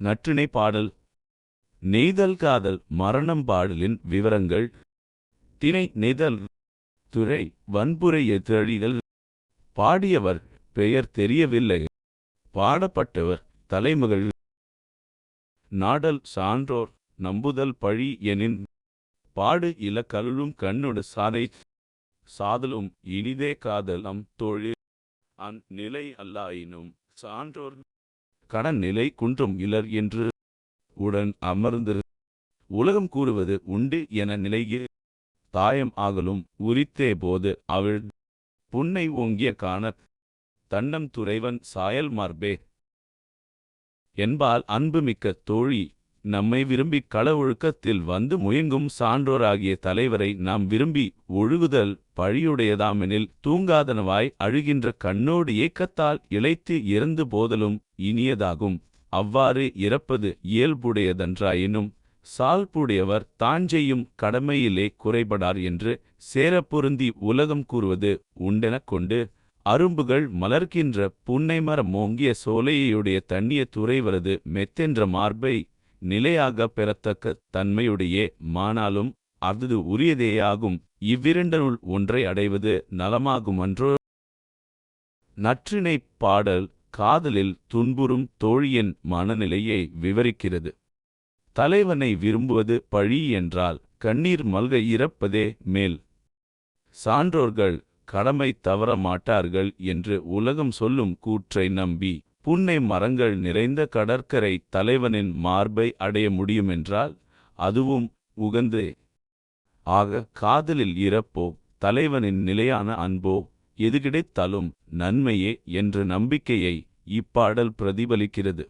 நற்றிணை பாடல். நெய்தல் காதல் மரணம் பாடலின் விவரங்கள். திணை நெய்தல் துறை வன்புரை எதிரழிதல் பாடியவர் பெயர் தெரியவில்லை. பாடப்பட்டவர் தலைமகள். நாடல் சான்றோர் நம்புதல் பழி எனின். பாடு இலக்கலுளும் கண்ணொடு சாதை. சாதலும் இனிதே காதலம் தொழில். அந் நிலை அல்லாயினும் சான்றோர் கடன் நிலை குன்றும் இலர் என்று உடன் அமர்ந்து உலகம் கூறுவது உண்டு என நிலையே தாயம் ஆகலும் உரித்தே போது அவள் புன்னை ஓங்கிய காண தன்னம் துறைவன் சாயல் மார்பே. என்பால் அன்புமிக்க தோழி நம்மை விரும்பி கள ஒழுக்கத்தில் வந்து முயங்கும் சான்றோராகிய தலைவரை நாம் விரும்பி ஒழுகுதல் பழியுடையதாமெனில் தூங்காதனவாய் அழுகின்ற கண்ணோடு ஏக்கத்தால் இளைத்து இறந்து போதலும் இனியதாகும். அவ்வாறு இறப்பது இயல்புடையதன்றாயினும் சால்புடையவர் தாஞ்செய்யும் கடமையிலே குறைபடார் என்று சேரப்பொருந்தி உலகம் கூறுவது உண்டெனக் கொண்டு அரும்புகள் மலர்கின்ற புன்னைமர மோங்கிய சோலையுடைய தண்ணிய துறைவரது மெத்தென்ற மார்பை நிலையாக பெறத்தக்க தன்மையுடையே மானாலும் அஃது உரியதேயாகும். இவ்விரண்டனுள் ஒன்றை அடைவது நலமாகுமன்றோ? நற்றிணைப் பாடல் காதலில் துன்புறும் தோழியின் மனநிலையை விவரிக்கிறது. தலைவனை விரும்புவது பழி என்றால் கண்ணீர் மல்க இறப்பதே மேல். சான்றோர்கள் கடமை தவற மாட்டார்கள் என்று உலகம் சொல்லும் கூற்றை நம்பி புன்னை மரங்கள் நிறைந்த கடற்கரை தலைவனின் மார்பை அடைய முடியுமென்றால் அதுவும் உகந்தே. ஆக காதலில் இறப்போ தலைவனின் நிலையான அன்போ எது கிடைத்தாலும் நன்மையே என்ற நம்பிக்கையை இப்பாடல் பிரதிபலிக்கிறது.